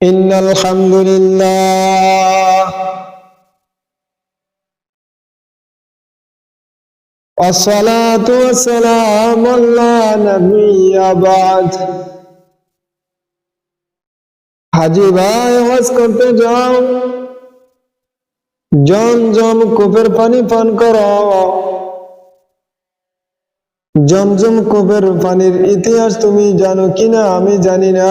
إن الحمد لله والصلاة والسلام على نبي بعد হাজি ভাই হজ করতে যাও জমজম কূপের পানি পান করো জমজম কূপের পানির ইতিহাস তুমি জানো কিনা আমি জানি না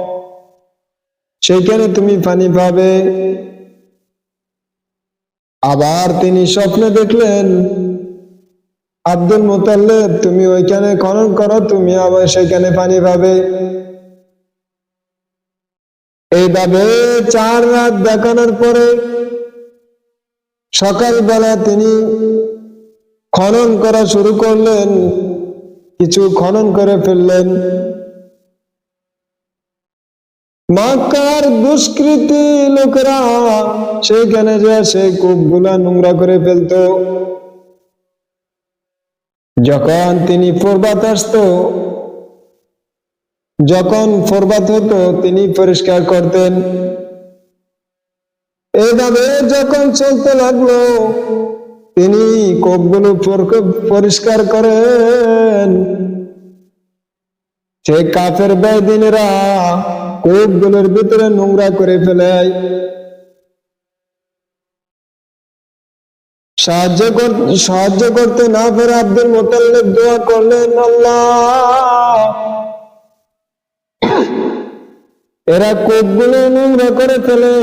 সেইখানে তুমি পানি পাবে। আবার তিনি স্বপ্নে দেখলেন, আব্দুল মুতাল্লেব তুমি ওইখানে খনন করো, তুমি আবার সেখানে পানি পাবে। এইভাবে চার রাত দেখানোর পরে সকালবেলা তিনি খনন করা শুরু করলেন, কিছু খনন করে ফেললেন। মাকার দুষ্কৃতি লোকেরা সেখানে যে সেই কূপগুলা নোংরা করে ফেলতো। যখন তিনি প্রবাত আসতো, যখন প্রবাত হতো, তিনি পরিষ্কার করতেন। এভাবে যখন চলতে লাগল, তিনি কোপগুলো পরিষ্কার করেন। সে কাফের বেদিনেরা কোপগুলোর ভিতরে নোংরা করে ফেলে। সাহায্য সাহায্য করতে না পেরে আব্দুল মোতাল্লেব দোয়া করলেন আল্লাহ। এরা কোপগুলো নোংরা করে ফেলে।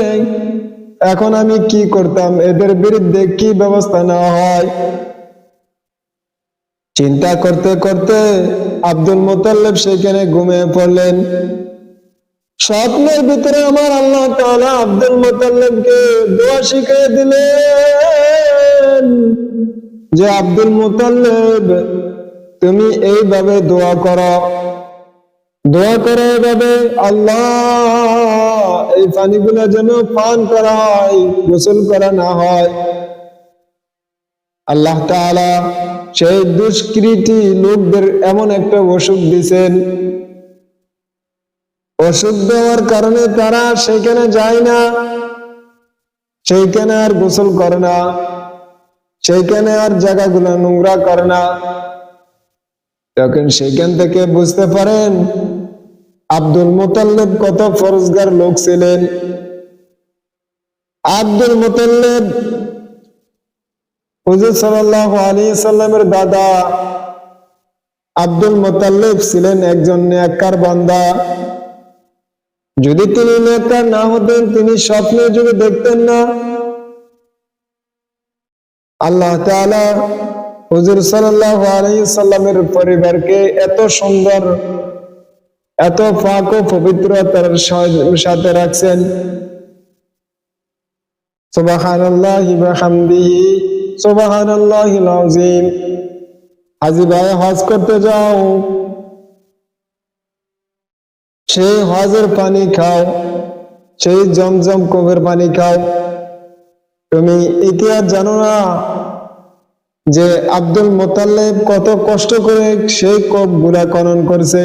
এখন আমি কি করতাম? এদের বিরুদ্ধে কি ব্যবস্থা নেওয়া হয়? চিন্তা করতে করতে আব্দুল মোতাল্লেব সেখানে ঘুমিয়ে পড়লেন। স্বপ্নের ভিতরে আমার আল্লাহ তাআলা আব্দুল মোতাল্লেবকে দোয়া শিখিয়ে দিলেন যে, আব্দুল মোতাল্লেব তুমি এইভাবে দোয়া করো। দোয়া করো এভাবে আল্লাহ এই পানিগুলো যেন পান করা হয় গোসল করা না হয়। আল্লাহ তাআলা সেই দুষ্কৃতি লোকদের এমন একটা অসুখ দিছেন। অসুখ দেওয়ার কারণে তারা সেখানে যায় না। সেইখানে আর গোসল করে না। সেইখানে আর জায়গাগুলো নোংরা করে না। তখন সেখান থেকে বুঝতে পারেন, আব্দুল মোতাল্লেব কত ফরজগার লোক ছিলেন। আব্দুল মোতাল্লেব হুজুর সাল্লাহ আলী সাল্লামের দাদা আব্দুল মোতাল্লেব ছিলেন একজন নেককার বান্দা। যদি তিনি নেককার না হতেন, তিনি স্বপ্নে যুগে দেখতেন না। আল্লাহ তাআলা হুজুর সাল্লাহ আলাইসাল্লামের পরিবারকে এত সুন্দর, এত পাক ও পবিত্রতার সাথে রাখছেন। সুবহানাল্লাহি বিহামদিহি হাজী ভাই, হজ করতে যাও। সেই হজের পানি খাও, সেই জমজম কবের পানি খাও। তুমি ইতিহাস জানো না যে আব্দুল মোতাল্লেব কত কষ্ট করে সেই কপগুলা খনন করছে?